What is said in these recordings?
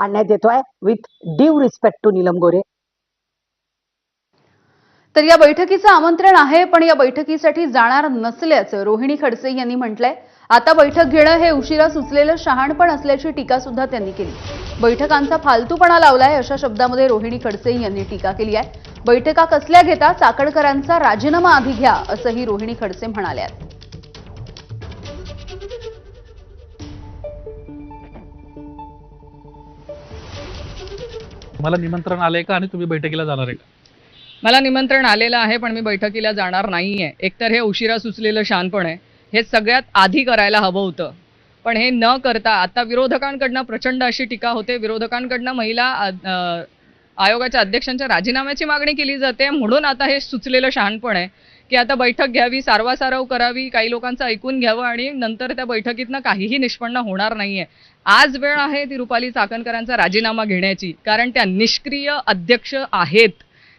आणण्यात येतोय with due respect to Neelam Gore तर या बैठकीचं आमंत्रण आहे पण या बैठकीसाठी जाणार नसल्याचं रोहिणी खडसे यांनी म्हटलंय. आता बैठक घेणं हे उशिरा सुचलेलं शहाणपण असल्याची टीका सुद्धा त्यांनी केली. बैठकांचा फालतूपणा लावलाय अशा शब्दामध्ये रोहिणी खडसे यांनी टीका केली आहे. बैठका कसल्या घेता चाकणकरांचा राजीनामा आधी घ्या असंही रोहिणी खडसे म्हणाल्या तुम्हाला मला निमंत्रण आलंय का आणि तुम्ही बैठकीला जाणार आहे का? मला निमंत्रण आलेलं आहे पण मी बैठकीला जाणार नाहीये. एकतर हे उशिरा सुचलेलं शानपण आहे. हे सगळ्यात आधी करायला हवं होतं. पण हे न करता आता विरोधकांकडनं प्रचंड अशी टीका होते. विरोधकांकडनं महिला आयोगाच्या अध्यक्षांच्या राजीनाम्याची मागणी केली जाते. म्हणून आता हे सुचलेलं शहाणपण आहे. की आता बैठक घ्यावी सारवासारव करावी काही लोकांचं ऐकून घ्यावं आणि नंतर त्या बैठकीतनं काहीही निष्पन्न होणार नाहीये. आज वेळ आहे ती रुपाली चाकणकरांचा राजीनामा घेण्याची कारण त्या निष्क्रिय अध्यक्ष आहेत.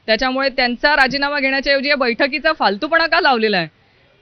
त्याच्यामुळे त्यांचा राजीनामा घेण्याच्याऐवजी या बैठकीचा फालतूपणा का लावलेला आहे?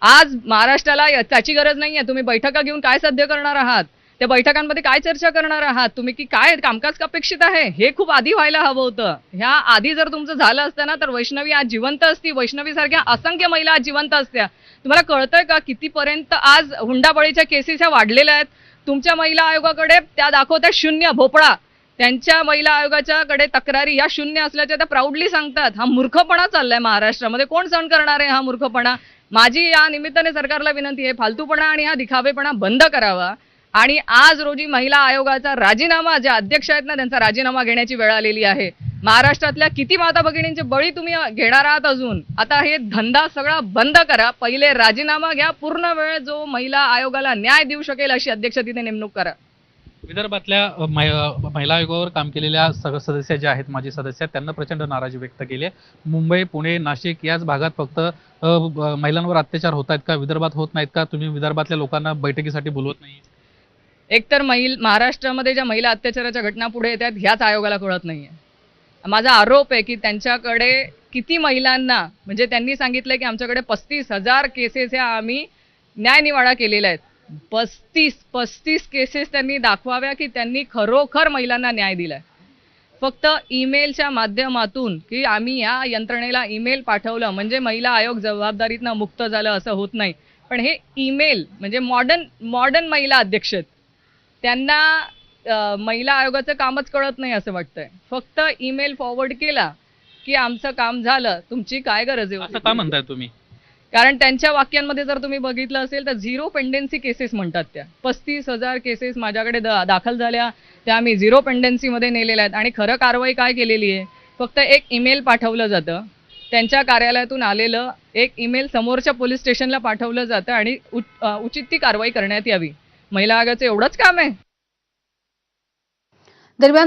आज महाराष्ट्राला या- त्याची गरज नाहीये. तुम्ही बैठका घेऊन काय साध्य करणार आहात? त्या बैठकांमध्ये काय चर्चा करणार आहात? तुम्ही की काय कामकाज अपेक्षित आहे? हे खूप आधी व्हायला हवं होतं. ह्या आधी जर तुमचं झालं असतं ना तर वैष्णवी आज जिवंत असती. वैष्णवी सारख्या असंख्य महिला आज जिवंत असत्या. तुम्हाला कळतंय का कितीपर्यंत आज हुंडाबळीच्या केसेस ह्या वाढलेल्या आहेत? तुमच्या महिला आयोगाकडे त्या दाखवत्या शून्य भोपळा. त्यांच्या महिला आयोगाच्याकडे तक्रारी या शून्य असल्याच्या त्या प्राऊडली सांगतात हा मूर्खपणा चाललाय महाराष्ट्रामध्ये. कोण सहन करणार आहे हा मूर्खपणा? माझी या निमित्ताने सरकारला विनंती आहे फालतूपणा आणि हा दिखावेपणा बंद करावा. आणि आज रोजी महिला आयोगाचा राजीनामा ज्या अध्यक्ष आहेत ना त्यांचा राजीनामा घेण्याची वेळ आलेली आहे. महाराष्ट्रातल्या किती माता भगिनींचे बळी तुम्ही घेणार आहात अजून? आता हे धंदा सगळा बंद करा. पहिले राजीनामा घ्या. पूर्ण वेळ जो महिला आयोगाला न्याय देऊ शकेल अशी अध्यक्ष तिथे नेमणूक करा. विदर्भातल्या महिला आयोगावर काम केलेल्या सदस्य ज्या आहेत माजी सदस्य आहेत, त्यांना प्रचंड नाराजी व्यक्त केली आहे. मुंबई पुणे नाशिक याच भागात फक्त महिलांवर अत्याचार होत आहेत का? विदर्भात होत नाहीत का? तुम्ही विदर्भातल्या लोकांना बैठकीसाठी बोलवत नाही. एकतर महिल महाराष्ट्रामध्ये ज्या महिला अत्याचाराच्या घटना पुढे येतात ह्याच आयोगाला कळत नाही आहे माझा आरोप आहे की त्यांच्याकडे किती महिलांना म्हणजे त्यांनी सांगितलं की आमच्याकडे पस्तीस हजार केसेस ह्या आम्ही न्यायनिवाडा केलेल्या आहेत. पस्तीस पस्तीस केसेस त्यांनी दाखवाव्या की त्यांनी खरोखर महिलांना न्याय दिला फक्त ईमेलच्या माध्यमातून की आम्ही या यंत्रणेला ईमेल पाठवलं म्हणजे महिला आयोग जबाबदारीतनं मुक्त झालं असं होत नाही. पण हे ईमेल म्हणजे मॉडर्न मॉडर्न महिला अध्यक्ष आहेत. त्यांना महिला आयोगाचं कामच कळत नाही असं वाटतंय. फक्त ईमेल फॉरवर्ड केला की आमचं काम झालं तुमची काय गरज आहे? असं का म्हणताय तुम्ही? कारण त्यांच्या वाक्यांमध्ये जर तुम्ही बघितलं असेल तर झिरो पेंडेन्सी केसेस म्हणतात त्या. पस्तीस हजार केसेस माझ्याकडे दा- दाखल झाल्या त्या आम्ही झिरो पेंडेन्सीमध्ये नेलेल्या आहेत. आणि खरं कारवाई काय केलेली आहे? फक्त एक ईमेल पाठवलं जातं. त्यांच्या कार्यालयातून आलेलं एक ईमेल समोरच्या पोलीस स्टेशनला पाठवलं जातं आणि उचित ती कारवाई करण्यात यावी. महिला आयोगाचं एवढंच काम आहे. दरम्यान